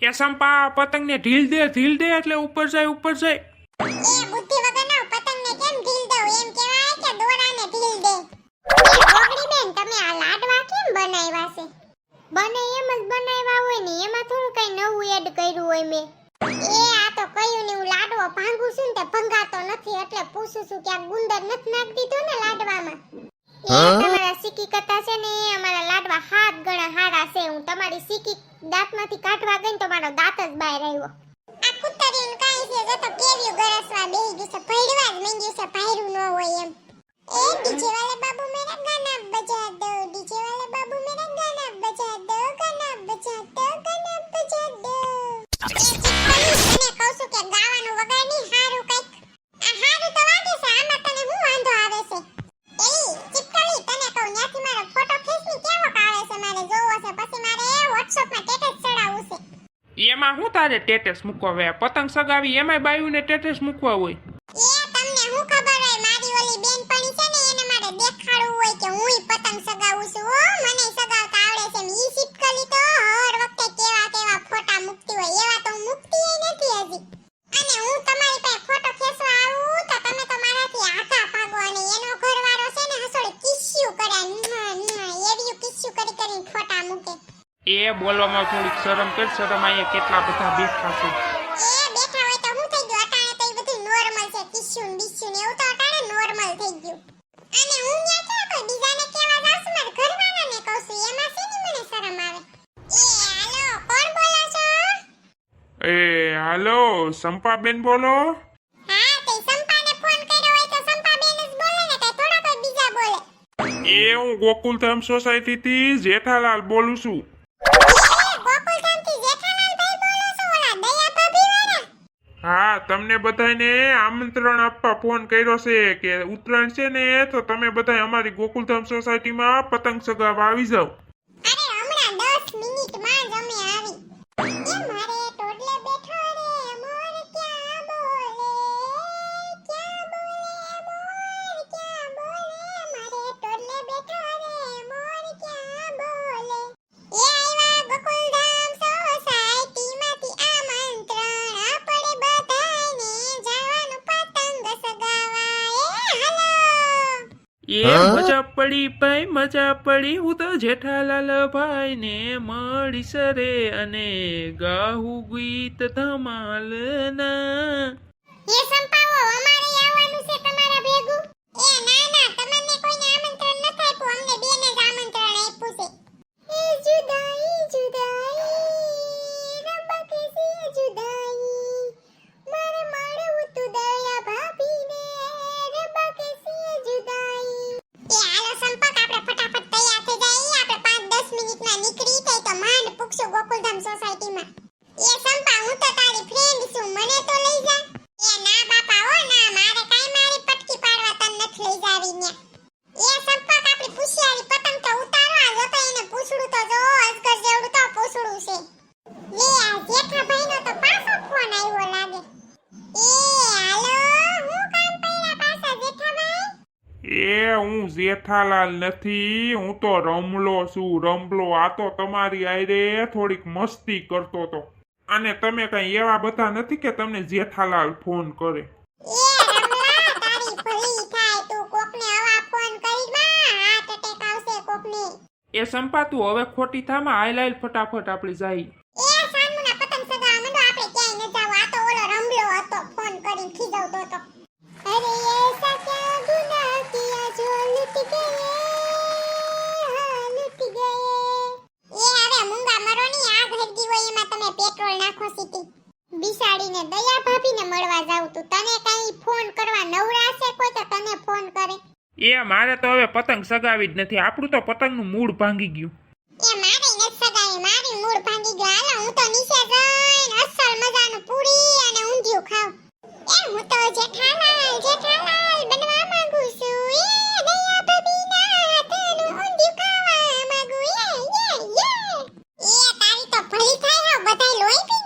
એ સંપા પતંગને ઢીલ દે ઢીલ દે એટલે ઉપર જાય ઉપર જાય. એ બુદ્ધિ વગરના પતંગને કેમ ઢીલ દઉં? એમ કહેવાય કે દોરાને ઢીલ દે. એ બેન તમે આ લાડવા કેમ બનાવ્યા છે? બને એમ જ બનાવ્યા હોય ને એમાં થોડું કઈ નવું એડ કર્યું હોય મેં. એ આ તો કયું ને હું લાડવો ભાંગું છું ને તે ભંગાતો નથી એટલે પૂછું છું કે આ ગુંદર નથી નાખી દીધો ને લાડવામાં? એ તમારા સિક્કી કરતા છે ને અમારા લાડવા હાથ ગણા હારા છે. હું તમારી સિક્કી દાંતમાંથી કાઢવા ગઈ તો મારો દાંત જ બહાર આવ્યો. આ કુતરીનું કાઈ છે જો તો કેવ્યું ગરસવા બેહી ગયું છે જ માંગ્યું છે, ભાયરું ન હોય એમ. એ ડીજે વાલે બાબુ મેરા ગાના બજા દો એમાં હું તારે ટેટેસ મૂકવા હોય પતંગ સગાવી એમાંય બાયુને ટેટેસ મૂકવા હોય એ તમને હું ખબર હોય મારી ઓલી બેનપણી છે ને એને મારે દેખાડવું હોય કે હુંય પતંગ સગાવું છું હો મને સગાવતા આવડે છે ઈ શીપકલી તો હર વખતે કેવા કેવા ફોટા મૂકતી હોય એવા તો હું મૂકતી ય નથી હજી અને હું તમારી પાસે ફોટો ખેંચવા આવું તો તમે તો મારાથી આઘા ભાગો અને એનો ઘરવાળો છે ને હસોડે કિસ્યું કરે ન્હા, ન્હા, એવી કિસ્યું કરી કરીને ફોટા મૂકે એ બોલવામાં થોડીક શરમ કર શરમ અહીંયા કેટલા બધા બેઠા છે. એ બેઠા હોય તો હું થઈ ગયું? અટાણે તો ઈ બધું નોર્મલ છે કિસ્યું ને એવું તો અટાણે નોર્મલ થઈ ગયું. અને હું ન્યા ક્યાં કોઈ બીજાને કેવા જાઉં છું મારા ઘરવાળાને કહું છું એમાં શેની મને શરમ આવે. એ હાલો કોણ બોલો છો? એ હાલો સંપાબેન બોલો. હા તે સંપાને ફોન કર્યો હોય તો સંપાબેન જ બોલે ને કઈ થોડા કોઈ બીજા બોલે. એ હું ગોકુલધામ સોસાયટીથી જેઠાલાલ બોલું છું એ ગોકુલધામથી જેઠાલાલભાઈ બોલો છો ઓલા દયા ભાભી વાળા હા તમને બધાને આમંત્રણ આપવા ફોન કર્યો છે કે ઉત્તરાયણ છે ને, તો તમે બધા અમારી ગોકુલધામ સોસાયટીમાં પતંગ સગાવવા આવી જાઓ. એ મજા પડી ભાઈ મજા પડી. હું તો જેઠાલાલ ભાઈ ને મળી સરે અને ગાહુ ગીત ધમાલ ના એ સંપાવો અમારે પૂછશું ગોકુલધામ સોસાયટીમાં? એ સંપા, હું તો તારી ફ્રેન્ડ છું, મને તો લઈ જા. એ ના બાપા ઓ ના, મારે કાઈ મારી પટકી પાડવા તન નથી લઈ જાવી ને એ સંપા આપણી પુશિયારી પતંગ તો ઉતારો આ જો એને પૂછડું તો જો, અજગર જેવડું તો પૂછડું છે. લે આ જેઠાભાઈનો તો પાછો ફોન આવ્યો લાગે એ હાલો હું કામ પડ્યા પાછા જેઠાભાઈ એ હું જેઠાલાલ નથી હું તો રમલો છું રમલો. આ તો તમારી આયરે થોડીક મસ્તી કરતો તો. અને તમે કઈ એવા બધા નથી કે તમને જેઠાલાલ ફોન કરે. એ રમલા તારી ભલી થાય તું કોકને આવા ફોન કરી માં હાર્ટ એટેક આવશે કોકને. એ સંપા તું હવે ખોટી થામાં હાઈલ ફટાફટ આપણી જાય યુનિવર્સિટી બિસાડીને દયા ભાભીને મળવા જાવ તું. તને કાઈ ફોન કરવા નવરાશે કોઈ તો તને ફોન કરે. એ મારે તો હવે પતંગ સગાવી જ નથી. આપણું તો પતંગનું મૂળ ભાંગી ગયું. એ મારી ને સગાઈ મારી મૂળ ભાંગી ગયું. હાલો હું તો નીચે જઈને અસલ મજાનું પૂરી અને ઊંધિયું ખાવ એ હું તો જેઠાલાલ જેઠાલાલ બનવા માંગુ છું. એ દયા ભાભી ના હાથનું ઊંધિયું ખાવા માંગુ. એ એ એ. એ તારી તો ભલી થાય હા બધાય લોહી